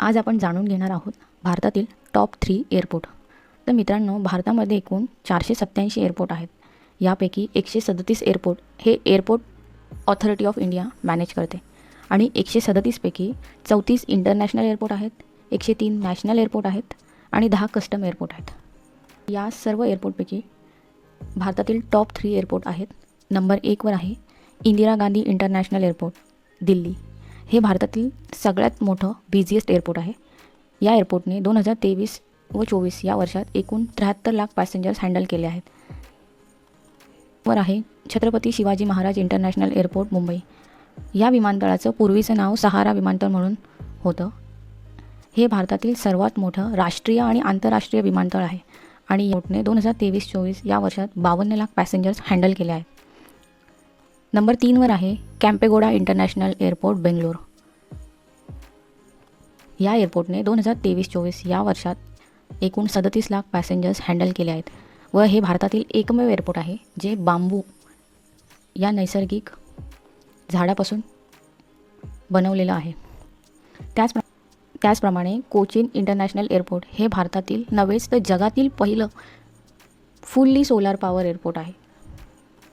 आज आपण जाणून घेणार आहोत भारतातील टॉप थ्री एअरपोर्ट तर मित्रांनो भारतामध्ये एकूण चारशे सत्त्याऐंशी एअरपोर्ट आहेत. यापैकी एकशे सदतीस एअरपोर्ट हे airport authority of India manage करते. आणि एकशे सदतीसपैकी चौतीस इंटरनॅशनल एअरपोर्ट आहेत एकशे तीन नॅशनल एअरपोर्ट आहेत आणि दहा कस्टम एअरपोर्ट आहेत. या सर्व एअरपोर्टपैकी भारतातील टॉप थ्री एअरपोर्ट आहेत. नंबर एकवर आहे इंदिरा गांधी इंटरनॅशनल एअरपोर्ट दिल्ली. हे भारतातील सगळ्यात मोठं बिझिएस्ट एअरपोर्ट आहे. या एअरपोर्टने दोन हजार तेवीस व चोवीस या वर्षात एकूण त्र्याहत्तर लाख पॅसेंजर्स हँडल केले आहेत. वर आहे छत्रपती शिवाजी महाराज इंटरनॅशनल एअरपोर्ट मुंबई. या विमानतळाचं पूर्वीचं नाव सहारा विमानतळ म्हणून होतं. हे भारतातील सर्वात मोठं राष्ट्रीय आणि आंतरराष्ट्रीय विमानतळ आहे. आणि योटने दोन हजार तेवीस चोवीस या वर्षात बावन्न लाख पॅसेंजर्स हँडल केले आहेत. नंबर तीनवर आहे कॅम्पेगोडा इंटरनॅशनल एअरपोर्ट बेंगलोर. या एअरपोर्टने दोन हजार तेवीस चोवीस या वर्षात एकूण सदतीस लाख पॅसेंजर्स हँडल केले आहेत व हे भारतातील एकमेव एअरपोर्ट आहे जे बांबू या नैसर्गिक झाडापासून बनवलेलं आहे. त्याच त्याचप्रमाणे कोचीन इंटरनॅशनल एअरपोर्ट हे भारतातील नव्हेच तर जगातील पहिलं फुल्ली सोलार पॉवर एअरपोर्ट आहे.